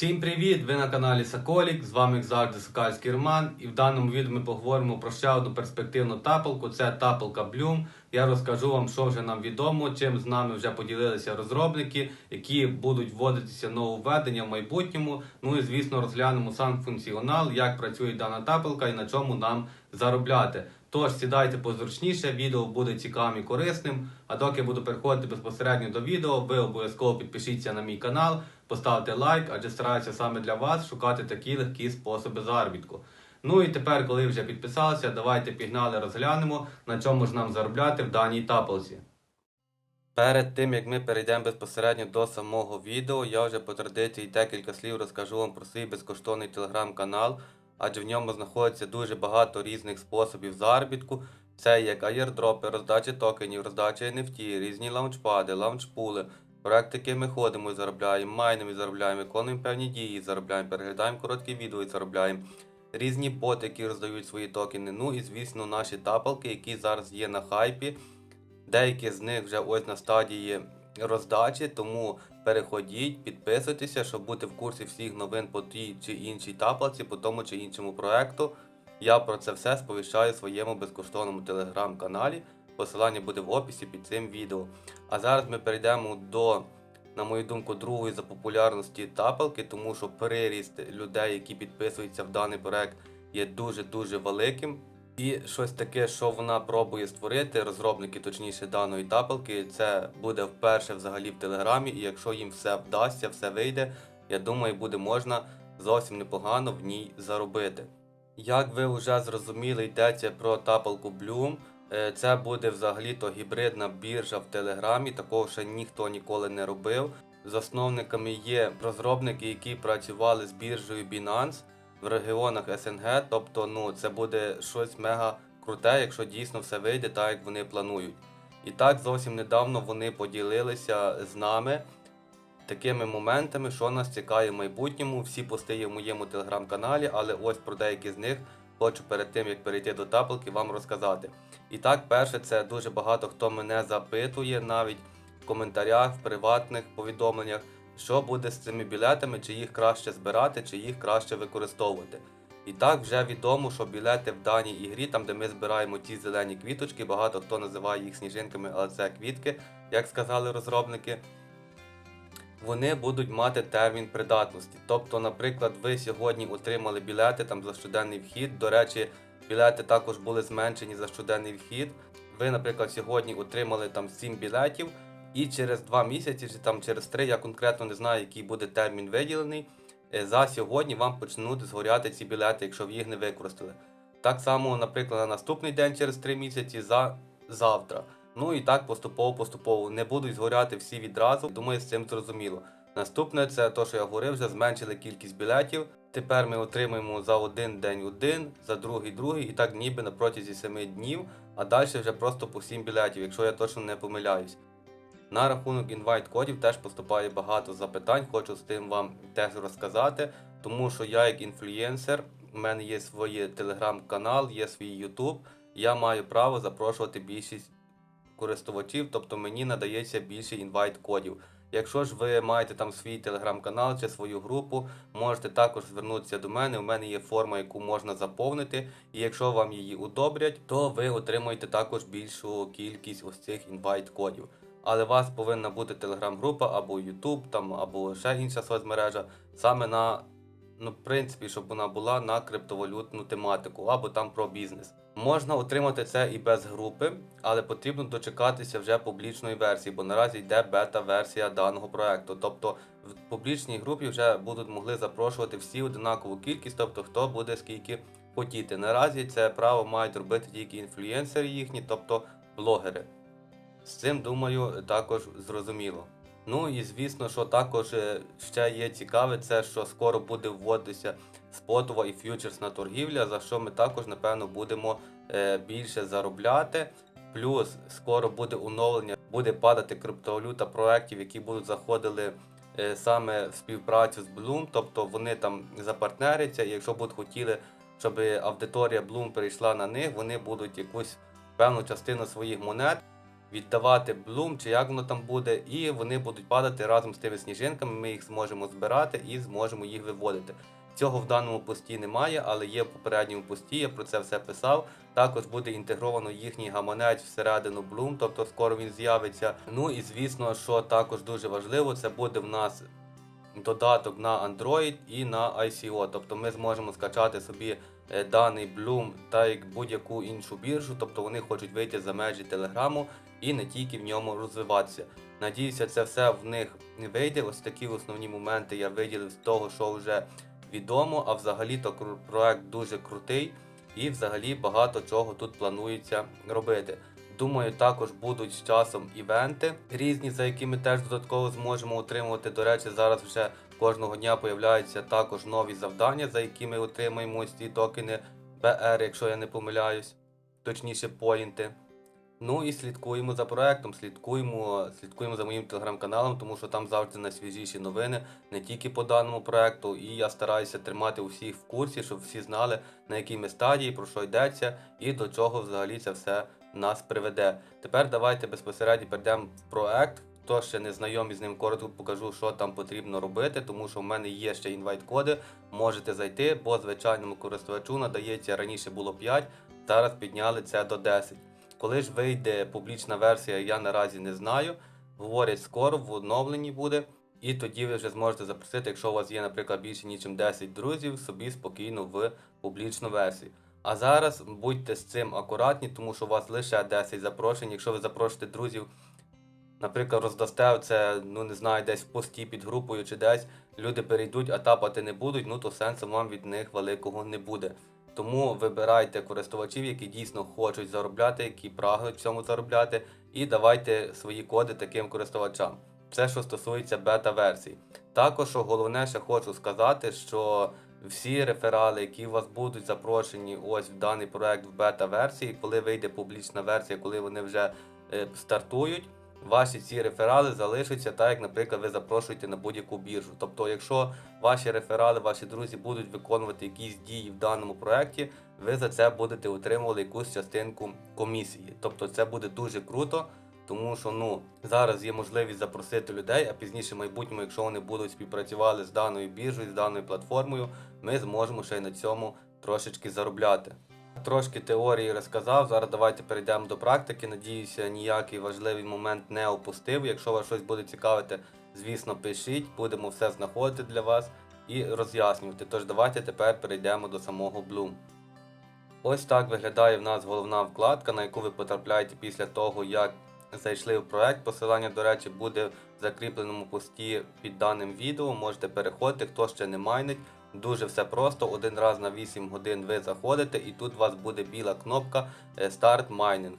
Всім привіт! Ви на каналі Соколік. З вами як завжди Сокальський Роман. І в даному відео ми поговоримо про ще одну перспективну тапалку. Це тапалка Bloom. Я розкажу вам, що вже нам відомо, чим з нами вже поділилися розробники, які будуть вводитися нововведення в майбутньому. Ну і звісно розглянемо сам функціонал, як працює дана тапалка і на чому нам заробляти. Тож сідайте позручніше, відео буде цікавим і корисним. А доки буду переходити безпосередньо до відео, ви обов'язково підпишіться на мій канал, поставте лайк, адже стараюся саме для вас шукати такі легкі способи заробітку. Ну і тепер, коли вже підписалися, давайте пігнали, розглянемо, на чому ж нам заробляти в даній тапалці. Перед тим як ми перейдемо безпосередньо до самого відео, я вже по традиції декілька слів розкажу вам про свій безкоштовний телеграм-канал, адже в ньому знаходиться дуже багато різних способів заробітку. Це як аєрдропи, роздача токенів, роздача NFT, різні лаунчпади, лаунчпули, проекти, які ми ходимо і заробляємо, майнимо і заробляємо, виконуємо певні дії, заробляємо, переглядаємо короткі відео і заробляємо. Різні боти, які роздають свої токени. Ну і звісно, наші тапалки, які зараз є на хайпі. Деякі з них вже ось на стадії роздачі, тому переходіть, підписуйтеся, щоб бути в курсі всіх новин по тій чи іншій тапалці, по тому чи іншому проекту. Я про це все сповіщаю в своєму безкоштовному телеграм-каналі. Посилання буде в описі під цим відео. А зараз ми перейдемо до, на мою думку, другої за популярності тапалки, тому що приріст людей, які підписуються в даний проект, є дуже-дуже великим. І щось таке, що вона пробує створити, розробники, точніше, даної тапалки, це буде вперше взагалі в Телеграмі, і якщо їм все вдасться, все вийде, я думаю, буде можна зовсім непогано в ній заробити. Як ви вже зрозуміли, йдеться про тапалку Bloom. Е, Це буде взагалі-то гібридна біржа в Телеграмі, такого ще ніхто ніколи не робив. Засновниками є розробники, які працювали з біржею Binance в регіонах СНГ. Тобто, ну це буде щось мега круте, якщо дійсно все вийде так, як вони планують. І так зовсім недавно вони поділилися з нами такими моментами, що нас чекає в майбутньому. Всі пости є в моєму телеграм-каналі, але ось про деякі з них хочу перед тим як перейти до тапалки вам розказати. І так, перше, це дуже багато хто мене запитує навіть в коментарях, в приватних повідомленнях, що буде з цими білетами, чи їх краще збирати, чи їх краще використовувати. І так вже відомо, що білети в даній ігрі, там де ми збираємо ті зелені квіточки, багато хто називає їх сніжинками, але це квітки, як сказали розробники. Вони будуть мати термін придатності. Тобто, наприклад, ви сьогодні отримали білети там за щоденний вхід. До речі, білети також були зменшені за щоденний вхід. Ви, наприклад, сьогодні отримали там 7 білетів, і через 2 місяці, чи там через 3, я конкретно не знаю, який буде термін виділений. е, За сьогодні вам почнуть згоряти ці білети, якщо ви їх не використали. Так само, наприклад, на наступний день через 3 місяці за завтра. Ну і так поступово-поступово. Не будуть згоряти всі відразу. Думаю, з цим зрозуміло. Наступне це те, що я говорив, вже зменшили кількість білетів. Тепер ми отримуємо за один день один, за другий другий, і так ніби на протязі 7 днів, а далі вже просто по 7 білетів, якщо я точно не помиляюсь. На рахунок інвайт-кодів теж поступає багато запитань, хочу з тим вам теж розказати, тому що я як інфлюєнсер, у мене є своє телеграм-канал, є свій Ютуб, я маю право запрошувати більшість користувачів, тобто мені надається більше інвайт-кодів. Якщо ж ви маєте там свій телеграм-канал чи свою групу, можете також звернутися до мене. У мене є форма, яку можна заповнити, і якщо вам її удобрять, то ви отримаєте також більшу кількість ось цих інвайт-кодів. Але у вас повинна бути телеграм-група або YouTube, або ще інша соцмережа, саме на ну, в принципі, щоб вона була на криптовалютну тематику або там про бізнес. Можна отримати це і без групи, але потрібно дочекатися вже публічної версії, бо наразі йде бета-версія даного проекту. Тобто в публічній групі вже будуть могли запрошувати всі однакову кількість, тобто хто буде скільки хотіти. Наразі це право мають робити тільки інфлюєнсери їхні, тобто блогери. З цим думаю також зрозуміло. Ну і звісно, що також е, ще є цікаве, це що скоро буде вводитися спотова і ф'ючерсна торгівля, за що ми також, напевно, будемо е, більше заробляти. Плюс скоро буде оновлення, буде падати криптовалюта проєктів, які будуть заходили е, саме в співпрацю з Bloom, тобто вони там запартнеряться, і якщо будуть хотіли, щоб аудиторія Bloom перейшла на них, вони будуть якусь певну частину своїх монет віддавати блум, чи як воно там буде, і вони будуть падати разом з тими сніжинками. Ми їх зможемо збирати і зможемо їх виводити. Цього в даному пості немає, але є в попередньому пості, я про це все писав. Також буде інтегровано їхній гаманець всередину Bloom, тобто скоро він з'явиться. Ну і звісно, що також дуже важливо, це буде в нас додаток на Android і на ICO. Тобто ми зможемо скачати собі е, даний Bloom та як будь-яку іншу біржу, тобто вони хочуть вийти за межі Телеграму і не тільки в ньому розвиватися. Надіюся, це все в них вийде. Ось такі основні моменти я виділив з того, що вже відомо. А взагалі-то проект дуже крутий і взагалі багато чого тут планується робити. Думаю, також будуть з часом івенти різні, за які ми теж додатково зможемо отримувати. До речі, зараз вже кожного дня появляються також нові завдання, за які ми отримаємо ось ці токени BR, якщо я не помиляюсь, точніше поінти. Ну і слідкуємо за проектом, слідкуємо, слідкуємо за моїм телеграм-каналом, тому що там завжди найсвіжіші новини не тільки по даному проекту. І я стараюся тримати усіх в курсі, щоб всі знали, на якій ми стадії, про що йдеться і до чого взагалі це все нас приведе. Тепер давайте безпосередньо перейдемо в проект. Хто ще не знайомий з ним, коротко покажу, що там потрібно робити, тому що в мене є ще інвайт-коди. Можете зайти, бо звичайному користувачу надається раніше було 5, зараз підняли це до 10. Коли ж вийде публічна версія, я наразі не знаю. Говорять, скоро в оновленні буде. І тоді ви вже зможете запросити, якщо у вас є, наприклад, більше ніж 10 друзів, собі спокійно в публічну версію. А зараз будьте з цим акуратні, тому що у вас лише 10 запрошень. Якщо ви запрошите друзів, наприклад, роздасте це, ну не знаю, десь в пості під групою чи десь, люди перейдуть, а тапати не будуть, ну то сенсу вам від них великого не буде. Тому вибирайте користувачів, які дійсно хочуть заробляти, які прагнуть в цьому заробляти, і давайте свої коди таким користувачам. Це що стосується бета-версій. Також головне, ще хочу сказати, що всі реферали, які у вас будуть запрошені ось в даний проект в бета-версії, коли вийде публічна версія, коли вони вже е, стартують, ваші ці реферали залишаться так, як, наприклад, ви запрошуєте на будь-яку біржу. Тобто, якщо ваші реферали, ваші друзі будуть виконувати якісь дії в даному проекті, ви за це будете отримувати якусь частинку комісії. Тобто це буде дуже круто. Тому що ну зараз є можливість запросити людей, а пізніше в майбутньому, якщо вони будуть співпрацювати з даною біржею, з даною платформою, ми зможемо ще й на цьому трошечки заробляти. Трошки теорії розказав. Зараз давайте перейдемо до практики. Надіюся, ніякий важливий момент не опустив. Якщо вас щось буде цікавити, звісно, пишіть, будемо все знаходити для вас і роз'яснювати. Тож давайте тепер перейдемо до самого Bloom. Ось так виглядає в нас головна вкладка, на яку ви потрапляєте після того, як зайшли в проект. Посилання, до речі, буде в закріпленому пості під даним відео. Можете переходити, хто ще не майнить. Дуже все просто. Один раз на 8 годин ви заходите, і тут у вас буде біла кнопка е, Start Mining.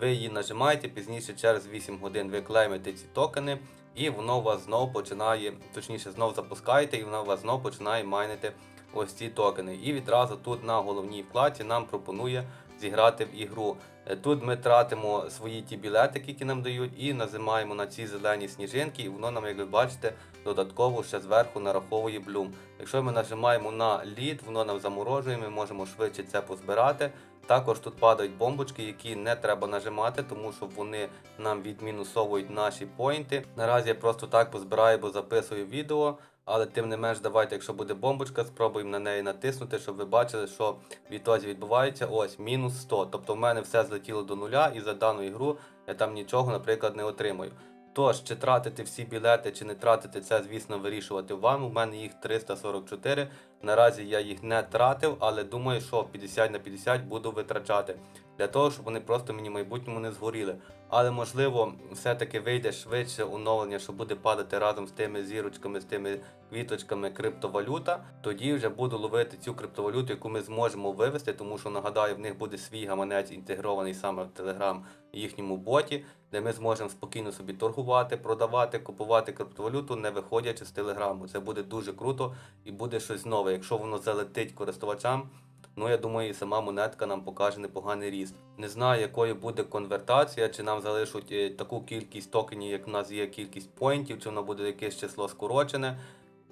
Ви її нажимаєте, пізніше через 8 годин ви клеймите ці токени, і воно у вас знову починає, точніше, знову запускаєте, і воно у вас знову починає майнити ось ці токени. І відразу тут на головній вкладці нам пропонує зіграти в ігру. Е, Тут ми тратимо свої ті білетики, які нам дають, і нажимаємо на ці зелені сніжинки, і воно нам, як ви бачите, додатково ще зверху нараховує блюм. Якщо ми нажимаємо на лід, воно нам заморожує, ми можемо швидше це позбирати. Також тут падають бомбочки, які не треба нажимати, тому що вони нам відмінусовують наші поінти. Наразі я просто так позбираю, бо записую відео. Але тим не менш, давайте, якщо буде бомбочка, спробуємо на неї натиснути, щоб ви бачили, що відтоді відбувається ось мінус 100. Тобто в мене все злетіло до нуля, і за дану ігру я там нічого, наприклад, не отримую. Тож, чи тратити всі білети, чи не тратити, це, звісно, вирішувати вам. У мене їх 344. Наразі я їх не тратив, але думаю, що 50 на 50 буду витрачати для того, щоб вони просто мені в майбутньому не згоріли. Але можливо, все-таки вийде швидше оновлення, що буде падати разом з тими зірочками, з тими квіточками криптовалюта. Тоді вже буду ловити цю криптовалюту, яку ми зможемо вивести, тому що нагадаю, в них буде свій гаманець інтегрований саме в Telegram їхньому боті, де ми зможемо спокійно собі торгувати, продавати, купувати криптовалюту, не виходячи з телеграму. Це буде дуже круто і буде щось нове. Якщо воно залетить користувачам. Ну, я думаю, і сама монетка нам покаже непоганий ріст. Не знаю, якою буде конвертація, чи нам залишать е, таку кількість токенів, як в нас є кількість поінтів, чи воно буде якесь число скорочене.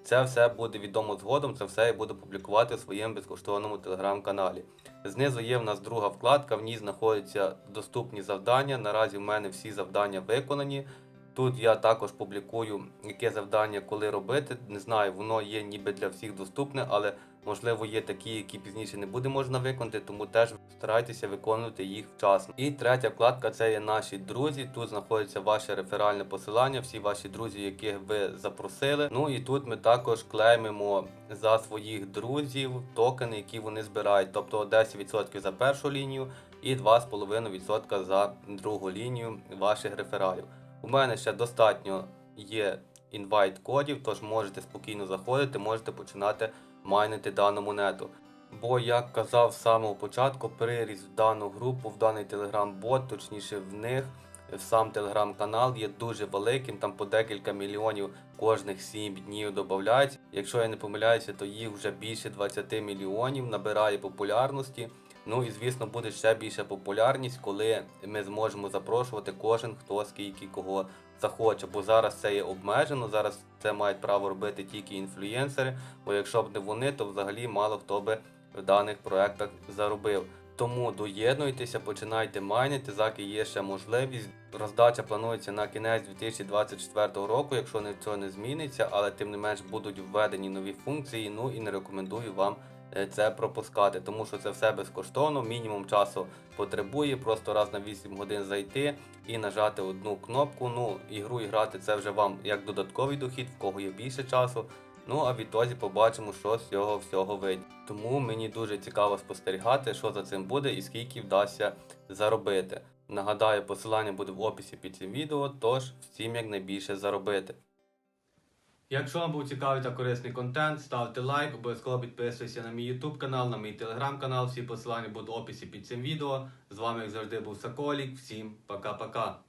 Це все буде відомо згодом, це все я буду публікувати в своєму безкоштовному телеграм-каналі. Знизу є в нас друга вкладка, в ній знаходяться доступні завдання. Наразі в мене всі завдання виконані. Тут я також публікую, яке завдання коли робити. Не знаю, воно є ніби для всіх доступне, але можливо є такі, які пізніше не буде можна виконати, тому теж старайтеся виконувати їх вчасно. І третя вкладка це є наші друзі. Тут знаходиться ваше реферальне посилання, всі ваші друзі, яких ви запросили. Ну і тут ми також клеймимо за своїх друзів токени, які вони збирають, тобто 10% за першу лінію і 2,5% за другу лінію ваших рефералів. У мене ще достатньо є інвайт кодів, тож можете спокійно заходити, можете починати майнити дану монету. Бо, як казав з самого початку, приріст в дану групу, в даний телеграм-бот, точніше в них, сам телеграм-канал є дуже великим, там по декілька мільйонів кожних 7 днів додається. Якщо я не помиляюся, то їх вже більше 20 мільйонів набирає популярності. Ну і звісно буде ще більша популярність, коли ми зможемо запрошувати кожен хто скільки кого захоче. Бо зараз це є обмежено. Зараз це мають право робити тільки інфлюєнсери. Бо якщо б не вони, то взагалі мало хто би в даних проектах заробив. Тому доєднуйтеся, починайте майнити, заки є ще можливість. Роздача планується на кінець 2024 року, якщо цього не зміниться, але тим не менш будуть введені нові функції. Ну і не рекомендую вам це пропускати, тому що це все безкоштовно, мінімум часу потребує, просто раз на 8 годин зайти і нажати одну кнопку. Ну, ігру і грати це вже вам як додатковий дохід, в кого є більше часу. Ну а відтоді побачимо, що з цього всього вийде. Тому мені дуже цікаво спостерігати, що за цим буде і скільки вдасться заробити. Нагадаю, посилання буде в описі під цим відео, тож всім якнайбільше заробити. Якщо вам був цікавий та корисний контент, ставте лайк, обов'язково підписуйтесь на мій YouTube канал, на мій телеграм канал. Всі посилання будуть в описі під цим відео. З вами, як завжди, був Соколік. Всім пока-пока.